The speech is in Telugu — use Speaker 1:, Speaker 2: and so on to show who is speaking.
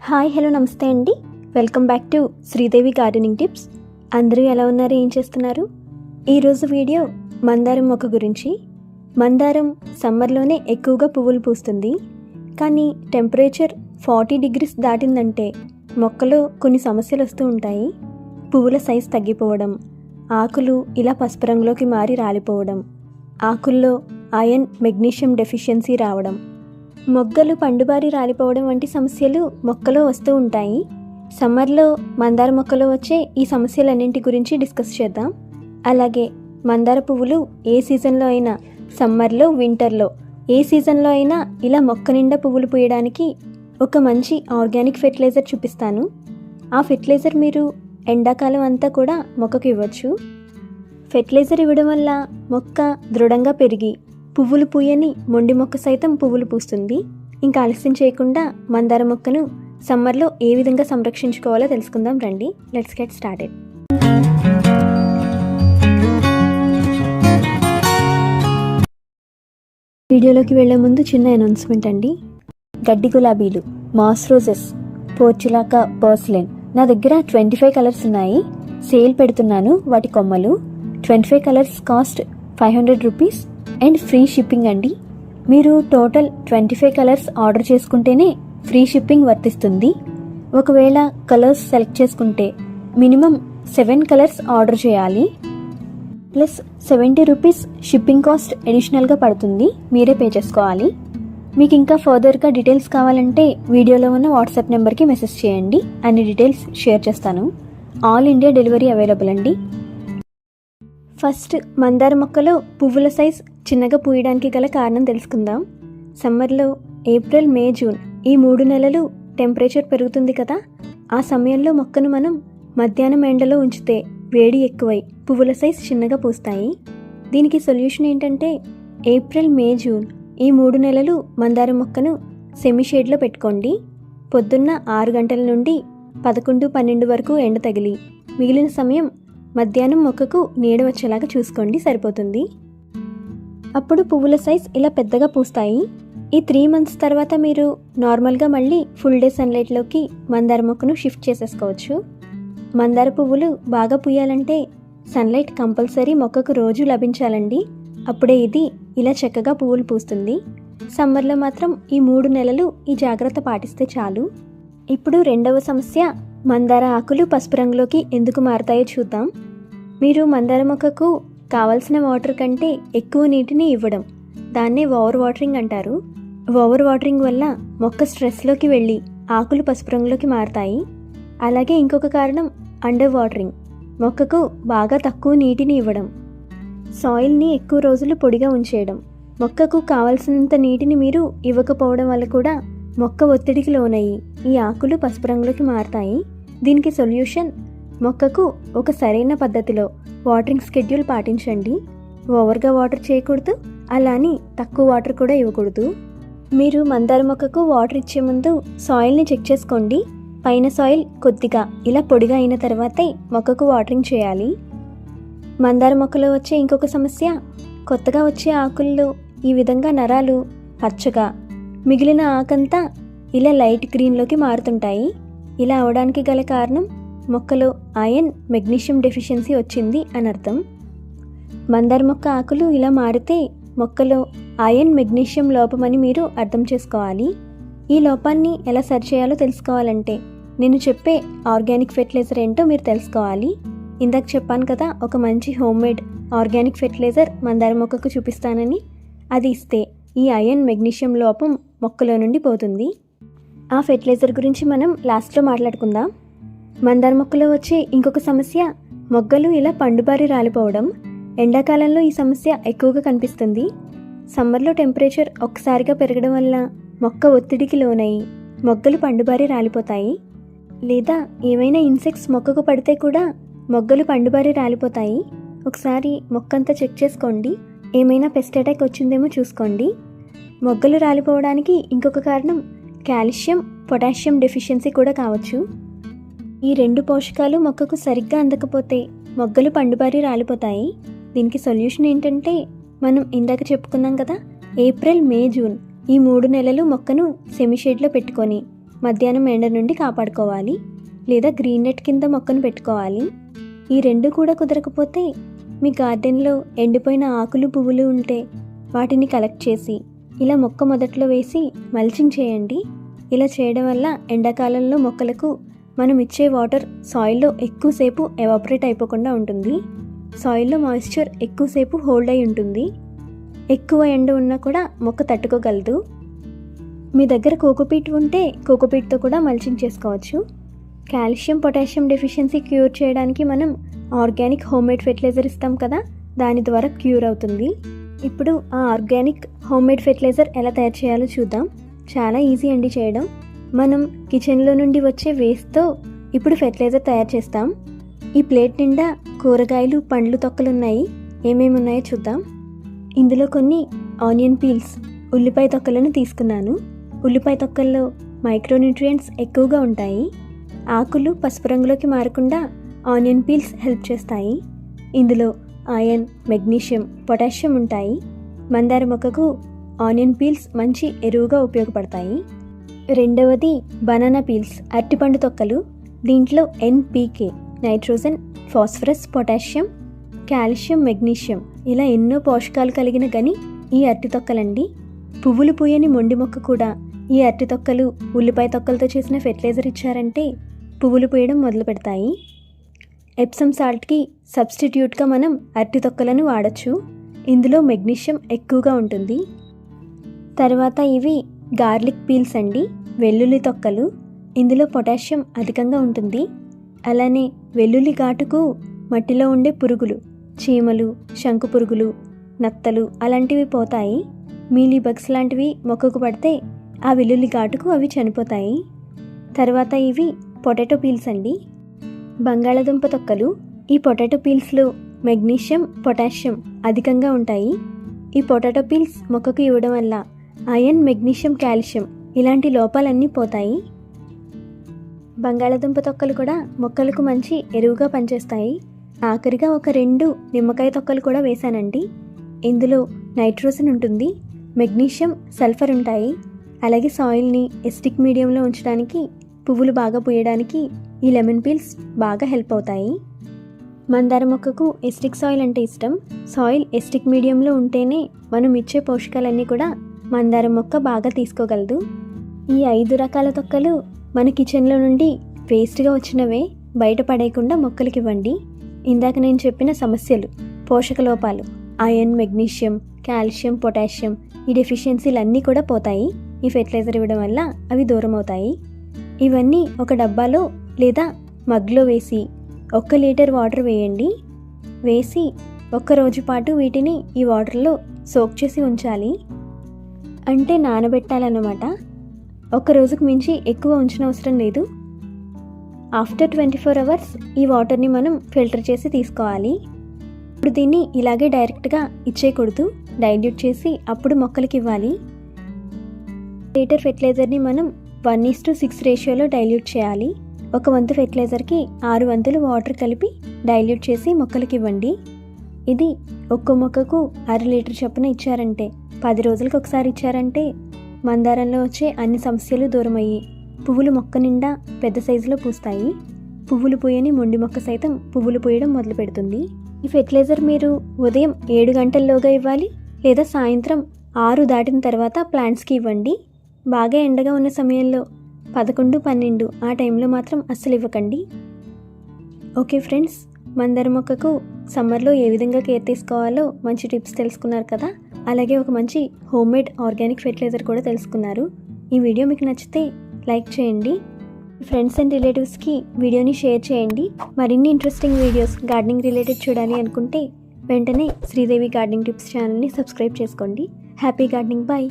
Speaker 1: హాయ్ హలో నమస్తే అండి. Welcome back to Sridevi gardening tips. అందరూ ఎలా ఉన్నారు? ఏం చేస్తున్నారు? ఈరోజు వీడియో మందారం మొక్క గురించి. మందారం సమ్మర్లోనే ఎక్కువగా పువ్వులు పూస్తుంది. కానీ టెంపరేచర్ ఫార్టీ డిగ్రీస్ దాటిందంటే మొక్కలో కొన్ని సమస్యలు వస్తూ ఉంటాయి. పువ్వుల సైజ్ తగ్గిపోవడం ఆకులు ఇలా పసుపు రంగులోకి మారి రాలిపోవడం ఆకుల్లో ఐరన్ మెగ్నీషియం డెఫిషియన్సీ రావడం మొగ్గలు పండుబారి రాలిపోవడం వంటి సమస్యలు మొక్కలో వస్తూ ఉంటాయి. సమ్మర్లో మందార మొక్కలో వచ్చే ఈ సమస్యలన్నింటి గురించి డిస్కస్ చేద్దాం. అలాగే మందార పువ్వులు ఏ సీజన్లో అయినా సమ్మర్లో వింటర్లో ఏ సీజన్లో అయినా ఇలా మొక్క నిండా పువ్వులు పూయడానికి ఒక మంచి ఆర్గానిక్ ఫెర్టిలైజర్ చూపిస్తాను. ఆ ఫెర్టిలైజర్ మీరు ఎండాకాలం అంతా కూడా మొక్కకు ఇవ్వచ్చు. ఫెర్టిలైజర్ ఇవ్వడం వల్ల మొక్క దృఢంగా పెరిగి పువ్వులు పూయని మొండి మొక్క సైతం పువ్వులు పూస్తుంది. ఇంకా ఆలస్యం చేయకుండా మందార మొక్కను సమ్మర్లో ఏ విధంగా సంరక్షించుకోవాలో తెలుసుకుందాం రండి. లెట్స్ గెట్ స్టార్టెడ్ వీడియోలోకి వెళ్ళే ముందు చిన్న అనౌన్స్మెంట్ అండి. గడ్డి గులాబీలు మాస్ రోజెస్ పోర్చులాకా పర్స్లెన్. నా దగ్గర ట్వంటీ ఫైవ్ కలర్స్ ఉన్నాయి. సేల్ పెడుతున్నాను వాటి కొమ్మలు. Twenty five colours cost five hundred rupees. And free shipping అండి. మీరు total twenty five colours order చేసుకుంటేనే ఫ్రీ షిప్పింగ్ వర్తిస్తుంది. ఒకవేళ కలర్స్ సెలెక్ట్ చేసుకుంటే మినిమం సెవెన్ కలర్స్ ఆర్డర్ చేయాలి. Plus seventy rupees shipping cost అడిషనల్గా పడుతుంది. మీరే పే చేసుకోవాలి. మీకు ఇంకా ఫర్దర్గా డీటెయిల్స్ కావాలంటే వీడియోలో ఉన్న వాట్సాప్ నెంబర్కి మెసేజ్ చేయండి. అన్ని డీటెయిల్స్ షేర్ చేస్తాను. ఆల్ ఇండియా డెలివరీ అవైలబుల్ అండి. ఫస్ట్ మందార మొక్కలో పువ్వుల సైజ్ చిన్నగా పూయడానికి గల కారణం తెలుసుకుందాం. సమ్మర్లో ఏప్రిల్ మే జూన్ ఈ మూడు నెలలు టెంపరేచర్ పెరుగుతుంది కదా. ఆ సమయంలో మొక్కను మనం మధ్యాహ్నం ఎండలో ఉంచితే వేడి ఎక్కువై పువ్వుల సైజ్ చిన్నగా పూస్తాయి. దీనికి సొల్యూషన్ ఏంటంటే ఏప్రిల్ మే జూన్ ఈ మూడు నెలలు మందార మొక్కను సెమీ షేడ్లో పెట్టుకోండి. పొద్దున్న ఆరు గంటల నుండి పదకొండు పన్నెండు వరకు ఎండ తగిలి మిగిలిన సమయం మధ్యాహ్నం మొక్కకు నీడ వచ్చేలాగా చూసుకోండి సరిపోతుంది. అప్పుడు పువ్వుల సైజ్ ఇలా పెద్దగా పూస్తాయి. ఈ త్రీ మంత్స్ తర్వాత మీరు నార్మల్గా మళ్ళీ ఫుల్ డే సన్లైట్లోకి మందార మొక్కను షిఫ్ట్ చేసేసుకోవచ్చు. మందార పువ్వులు బాగా పూయాలంటే సన్లైట్ కంపల్సరీ మొక్కకు రోజు లభించాలండి. అప్పుడే ఇది ఇలా చక్కగా పువ్వులు పూస్తుంది. సమ్మర్లో మాత్రం ఈ మూడు నెలలు ఈ జాగ్రత్త పాటిస్తే చాలు. ఇప్పుడు రెండవ సమస్య మందార ఆకులు పసుపు రంగులోకి ఎందుకు మారతాయో చూద్దాం. మీరు మందార మొక్కకు కావలసిన వాటర్ కంటే ఎక్కువ నీటిని ఇవ్వడం. దాన్నే ఓవర్ వాటరింగ్ అంటారు. ఓవర్ వాటరింగ్ వల్ల మొక్క స్ట్రెస్లోకి వెళ్ళి ఆకులు పసుపు రంగులోకి మారతాయి. అలాగే ఇంకొక కారణం అండర్ వాటరింగ్. మొక్కకు బాగా తక్కువ నీటిని ఇవ్వడం. సాయిల్ని ఎక్కువ రోజులు పొడిగా ఉంచేయడం. మొక్కకు కావలసినంత నీటిని మీరు ఇవ్వకపోవడం వల్ల కూడా మొక్క ఒత్తిడికి లోనయ్యి ఈ ఆకులు పసుపు రంగులోకి మారతాయి. దీనికి సొల్యూషన్ మొక్కకు ఒక సరైన పద్ధతిలో వాటరింగ్ స్కెడ్యూల్ పాటించండి. ఓవర్గా వాటర్ చేయకూడదు. అలానే తక్కువ వాటర్ కూడా ఇవ్వకూడదు. మీరు మందార మొక్కకు వాటర్ ఇచ్చే ముందు సాయిల్ని చెక్ చేసుకోండి. పైన సాయిల్ కొద్దిగా ఇలా పొడిగా అయిన తర్వాతే మొక్కకు వాటరింగ్ చేయాలి. మందార మొక్కలో వచ్చే ఇంకొక సమస్య కొత్తగా వచ్చే ఆకుల్లో ఈ విధంగా నరాలు పచ్చగా మిగిలిన ఆకంతా ఇలా లైట్ గ్రీన్లోకి మారుతుంటాయి. ఇలా అవడానికి గల కారణం మొక్కలో ఐరన్ మెగ్నీషియం డెఫిషియన్సీ వచ్చింది అని అర్థం మందార మొక్క ఆకులు ఇలా మారితే మొక్కలో ఐరన్ మెగ్నీషియం లోపమని మీరు అర్థం చేసుకోవాలి. ఈ లోపాన్ని ఎలా సరిచేయాలో తెలుసుకోవాలంటే నేను చెప్పే ఆర్గానిక్ ఫెర్టిలైజర్ ఏంటో మీరు తెలుసుకోవాలి. ఇందాక చెప్పాను కదా ఒక మంచి హోమ్ మేడ్ ఆర్గానిక్ ఫెర్టిలైజర్ మందార మొక్కకు చూపిస్తానని. అది ఇస్తే ఈ ఐరన్ మెగ్నీషియం లోపం మొక్కలో నుండి పోతుంది. ఆ ఫెర్టిలైజర్ గురించి మనం లాస్ట్లో మాట్లాడుకుందాం. మందార మొక్కలో వచ్చే ఇంకొక సమస్య మొగ్గలు ఇలా పండుబారి రాలిపోవడం. ఎండాకాలంలో ఈ సమస్య ఎక్కువగా కనిపిస్తుంది. సమ్మర్లో టెంపరేచర్ ఒక్కసారిగా పెరగడం వల్ల మొక్క ఒత్తిడికి లోనై మొగ్గలు పండుబారి రాలిపోతాయి. లేదా ఏమైనా ఇన్సెక్ట్స్ మొక్కకు పడితే కూడా మొగ్గలు పండుబారి రాలిపోతాయి. ఒకసారి మొక్కంతా చెక్ చేసుకోండి. ఏమైనా పెస్ట్ అటాక్ వచ్చిందేమో చూసుకోండి. మొగ్గలు రాలిపోవడానికి ఇంకొక కారణం కాల్షియం పొటాషియం డెఫిషియన్సీ కూడా కావచ్చు. ఈ రెండు పోషకాలు మొక్కకు సరిగ్గా అందకపోతే మొగ్గలు పండుబారి రాలిపోతాయి. దీనికి సొల్యూషన్ ఏంటంటే మనం ఇందాక చెప్పుకున్నాం కదా ఏప్రిల్ మే జూన్ ఈ మూడు నెలలు మొక్కను సెమీషేడ్లో పెట్టుకొని మధ్యాహ్నం ఎండ నుండి కాపాడుకోవాలి లేదా గ్రీన్ నెట్ కింద మొక్కను పెట్టుకోవాలి. ఈ రెండు కూడా కుదరకపోతే మీ గార్డెన్లో ఎండిపోయిన ఆకులు పువ్వులు ఉంటే వాటిని కలెక్ట్ చేసి ఇలా మొక్క మొదట్లో వేసి మల్చింగ్ చేయండి. ఇలా చేయడం వల్ల ఎండాకాలంలో మొక్కలకు మనం ఇచ్చే వాటర్ సాయిల్లో ఎక్కువసేపు ఎవాపరేట్ అయిపోకుండా ఉంటుంది. సాయిల్లో మాయిశ్చర్ ఎక్కువసేపు హోల్డ్ అయి ఉంటుంది. ఎక్కువ ఎండ ఉన్నా కూడా మొక్క తట్టుకోగలదు. మీ దగ్గర కోకోపీట్ ఉంటే కోకోపీట్తో కూడా మల్చింగ్ చేసుకోవచ్చు. కాల్షియం పొటాషియం డెఫిషియన్సీ క్యూర్ చేయడానికి మనం ఆర్గానిక్ హోమ్మేడ్ ఫెర్టిలైజర్ ఇస్తాం కదా దాని ద్వారా క్యూర్ అవుతుంది. ఇప్పుడు ఆ ఆర్గానిక్ హోమ్మేడ్ ఫెర్టిలైజర్ ఎలా తయారు చేయాలో చూద్దాం. చాలా ఈజీ అండి చేయడం. మనం కిచెన్లో నుండి వచ్చే వేస్ట్తో ఇప్పుడు ఫెర్టిలైజర్ తయారు చేస్తాం. ఈ ప్లేట్ నిండా కూరగాయలు పండ్లు తొక్కలున్నాయి ఏమేమి ఉన్నాయో చూద్దాం. ఇందులో కొన్ని ఆనియన్ పీల్స్ ఉల్లిపాయ తొక్కలను తీసుకున్నాను. ఉల్లిపాయ తొక్కల్లో మైక్రోన్యూట్రియంట్స్ ఎక్కువగా ఉంటాయి. ఆకులు పసుపు రంగులోకి మారకుండా ఆనియన్ పీల్స్ హెల్ప్ చేస్తాయి. ఇందులో ఐరన్ మెగ్నీషియం పొటాషియం ఉంటాయి. మందార మొక్కకు ఆనియన్ పీల్స్ మంచి ఎరువుగా ఉపయోగపడతాయి. రెండవది బనానా పీల్స్. అరటిపండు తొక్కలు. దీంట్లో NPK nitrogen phosphorus potassium calcium magnesium. ఇలా ఎన్నో పోషకాలు కలిగిన గని ఈ అరటి తొక్కలండి. పువ్వులు పూయని మొండి మొక్క కూడా ఈ అరటి తొక్కలు ఉల్లిపాయ తొక్కలతో చేసిన ఫెర్టిలైజర్ ఇచ్చారంటే పువ్వులు పూయడం మొదలు పెడతాయి. ఎప్సమ్ సాల్ట్కి సబ్స్టిట్యూట్గా మనం అరటి తొక్కలను వాడచ్చు. ఇందులో మెగ్నీషియం ఎక్కువగా ఉంటుంది. తర్వాత ఇవి గార్లిక్ పీల్స్ అండి. వెల్లుల్లి తొక్కలు. ఇందులో పొటాషియం అధికంగా ఉంటుంది. అలానే వెల్లుల్లి ఘాటుకు మట్టిలో ఉండే పురుగులు చీమలు శంకు పురుగులు నత్తలు అలాంటివి పోతాయి. మీలీ బగ్స్ లాంటివి మొక్కకు పడితే ఆ వెల్లుల్లి ఘాటుకు అవి చనిపోతాయి. తర్వాత ఇవి పొటాటో పీల్స్ అండి. బంగాళాదుంప తొక్కలు ఈ పొటాటో పీల్స్లో మెగ్నీషియం పొటాషియం అధికంగా ఉంటాయి. ఈ పొటాటో పీల్స్ మొక్కకు ఇవ్వడం వల్ల అయన్ మెగ్నీషియం కాల్షియం ఇలాంటి లోపాలన్నీ పోతాయి. బంగాళాదుంప తొక్కలు కూడా మొక్కలకు మంచి ఎరువుగా పనిచేస్తాయి. ఆఖరిగా ఒక రెండు నిమ్మకాయ తొక్కలు కూడా వేశానండి. ఇందులో నైట్రోజన్ ఉంటుంది మెగ్నీషియం సల్ఫర్ ఉంటాయి. అలాగే సాయిల్ని ఎస్టిక్ మీడియంలో ఉంచడానికి పువ్వులు బాగా పూయడానికి ఈ లెమన్ పీల్స్ బాగా హెల్ప్ అవుతాయి. మందార మొక్కకు ఎస్టిక్ సాయిల్ అంటే ఇష్టం. సాయిల్ ఎస్టిక్ మీడియంలో ఉంటేనే మనం ఇచ్చే పోషకాలన్నీ కూడా మందారం మొక్క బాగా తీసుకోగలదు. ఈ ఐదు రకాల తొక్కలు మన కిచెన్లో నుండి వేస్ట్గా వచ్చినవే బయట పడేయకుండా మొక్కలకి ఇవ్వండి. ఇందాక నేను చెప్పిన సమస్యలు పోషక లోపాలు ఐరన్ మెగ్నీషియం కాల్షియం పొటాషియం ఈ డెఫిషియన్సీలు అన్నీ కూడా పోతాయి. ఈ ఫెర్టిలైజర్ ఇవ్వడం వల్ల అవి దూరం అవుతాయి. ఇవన్నీ ఒక డబ్బాలో లేదా మగ్లో వేసి ఒక్క లీటర్ వాటర్ వేయండి. వేసి ఒక్క రోజు పాటు వీటిని ఈ వాటర్లో సోక్ చేసి ఉంచాలి. అంటే నానబెట్టాలన్నమాట. ఒక రోజుకు మించి ఎక్కువ ఉంచిన అవసరం లేదు. ఆఫ్టర్ ట్వంటీ ఫోర్ అవర్స్ ఈ వాటర్ని మనం ఫిల్టర్ చేసి తీసుకోవాలి. ఇప్పుడు దీన్ని ఇలాగే డైరెక్ట్గా ఇచ్చేయకూడదు. డైల్యూట్ చేసి అప్పుడు మొక్కలకి ఇవ్వాలి. లీటర్ ఫెర్టిలైజర్ని మనం వన్ ఈస్ టు సిక్స్ రేషియోలో డైల్యూట్ చేయాలి. ఒక వంతు ఫెర్టిలైజర్కి ఆరు వంతులు వాటర్ కలిపి డైల్యూట్ చేసి మొక్కలకి ఇవ్వండి. ఇది ఒక్కో మొక్కకు అర లీటర్ చొప్పున ఇచ్చారంటే పది రోజులకు ఒకసారి ఇచ్చారంటే మందారంలో వచ్చే అన్ని సమస్యలు దూరమయ్యి పువ్వులు మొక్క నిండా పెద్ద సైజులో పూస్తాయి. పువ్వులు పూయని మొండి మొక్క సైతం పువ్వులు పూయడం మొదలు పెడుతుంది. ఈ ఫెర్టిలైజర్ మీరు ఉదయం ఏడు గంటల్లోగా ఇవ్వాలి లేదా సాయంత్రం ఆరు దాటిన తర్వాత ప్లాంట్స్కి ఇవ్వండి. బాగా ఎండగా ఉన్న సమయంలో పదకొండు పన్నెండు ఆ టైంలో మాత్రం అస్సలు ఇవ్వకండి. ఓకే ఫ్రెండ్స్ మందార మొక్కకు సమ్మర్లో ఏ విధంగా కేర్ తీసుకోవాలో మంచి టిప్స్ తెలుసుకున్నారు కదా? అలాగే ఒక మంచి హోమ్మేడ్ ఆర్గానిక్ ఫెర్టిలైజర్ కూడా తెలుసుకున్నారు. ఈ వీడియో మీకు నచ్చితే లైక్ చేయండి. ఫ్రెండ్స్ అండ్ రిలేటివ్స్కి వీడియోని షేర్ చేయండి. మరిన్ని ఇంట్రెస్టింగ్ వీడియోస్ గార్డెనింగ్ రిలేటెడ్ చూడాలి అనుకుంటే వెంటనే శ్రీదేవి గార్డెనింగ్ టిప్స్ ఛానల్ని సబ్స్క్రైబ్ చేసుకోండి. Happy gardening. బాయ్